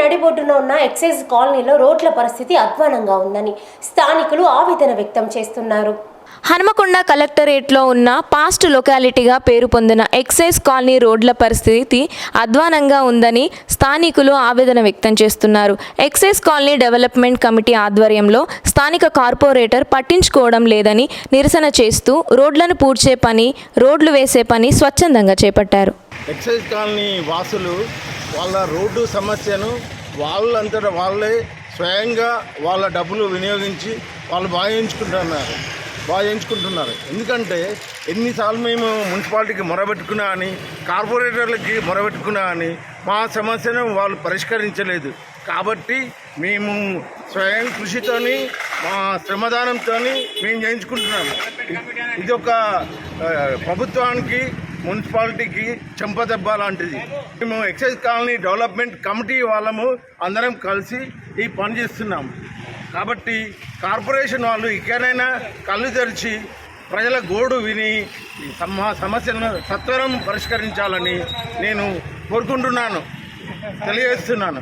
నడిబొడ్డున ఉన్న ఎక్సైజ్ కాలనీలో రోడ్ల పరిస్థితి అధ్వానంగా ఉందని స్థానికులు ఆవేదన వ్యక్తం చేస్తున్నారు. హనుమకొండ కలెక్టరేట్లో ఉన్న పాస్ట్ లొకాలిటీగా పేరు పొందిన ఎక్సైజ్ కాలనీ రోడ్ల పరిస్థితి అధ్వానంగా ఉందని స్థానికులు ఆవేదన వ్యక్తం చేస్తున్నారు. ఎక్సైజ్ కాలనీ డెవలప్మెంట్ కమిటీ ఆధ్వర్యంలో స్థానిక కార్పొరేటర్ పట్టించుకోవడం లేదని నిరసన చేస్తూ రోడ్లను పూడ్చే పని రోడ్లు వేసే పని స్వచ్ఛందంగా చేపట్టారు. ఎక్సైజ్ కాలనీ వాసులు వాళ్ళ రోడ్డు సమస్యను వాళ్ళంతటా వాళ్ళే స్వయంగా వాళ్ళ డబ్బులు వినియోగించి వాళ్ళు భావించుకుంటున్నారు బాగా చేయించుకుంటున్నారు ఎందుకంటే ఎన్నిసార్లు మేము మున్సిపాలిటీకి మొరబెట్టుకున్నా అని కార్పొరేటర్లకి మొరబెట్టుకున్నా అని మా సమస్యను వాళ్ళు పరిష్కరించలేదు. కాబట్టి మేము స్వయం కృషితోని మా శ్రమదానంతో మేము చేయించుకుంటున్నాము. ఇది ఒక ప్రభుత్వానికి మున్సిపాలిటీకి చెంపదెబ్బ లాంటిది. మేము ఎక్సైజ్ కాలనీ డెవలప్మెంట్ కమిటీ వాళ్ళము అందరం కలిసి ఈ పని చేస్తున్నాము. కాబట్టి కార్పొరేషన్ వాళ్ళు ఇకనైనా కళ్ళు తెరిచి ప్రజల గోడు విని సమస్యలను సత్వరం పరిష్కరించాలని నేను కోరుకుంటున్నాను. తెలియజేస్తున్నాను.